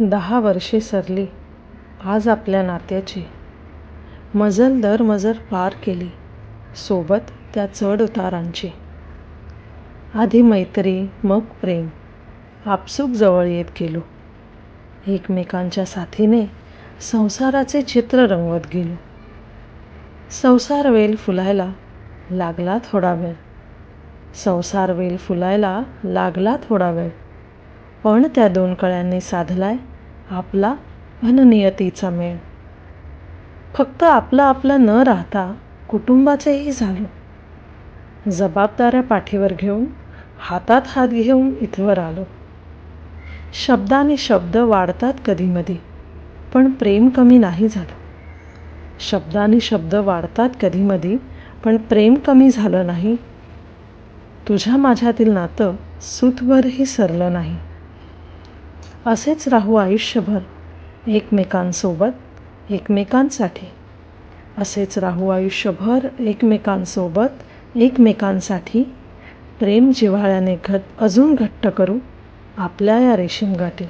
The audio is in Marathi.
दहा वर्षे सरली आज आपल्या नात्याची. मजल दर मजल पार केली सोबत त्या चढ उतारांची. आधी मैत्री मग प्रेम आपसूक जवळ येत गेलो. एकमेकांच्या साथीने संसाराचे चित्र रंगवत गेलो. संसार वेल फुलायला लागला थोडा वेळ. संसार वेल फुलायला लागला थोडा वेळ. पण त्या दोन कळ्यांनी साधलाय आपला भननियतीचा मेळ. फक्त आपलं आपलं न राहता कुटुंबाचेही झालो. जबाबदाऱ्या पाठीवर घेऊन हातात हात घेऊन इथवर आलो. शब्दाने शब्द वाढतात कधीमधी पण प्रेम कमी नाही झालं. शब्दाने शब्द वाढतात कधीमधी पण प्रेम कमी झालं नाही. तुझ्या माझ्यातील नातं सूतभरही सरलं नाही. असेच राहू आयुष्यभर एकमेकांसोबत एकमेकांसाठी. असेच राहू आयुष्यभर एकमेकांसोबत एकमेकांसाठी. प्रेम जिव्हाळ्याने घट अजून घट्ट करू आपल्या या रेशीम गाठी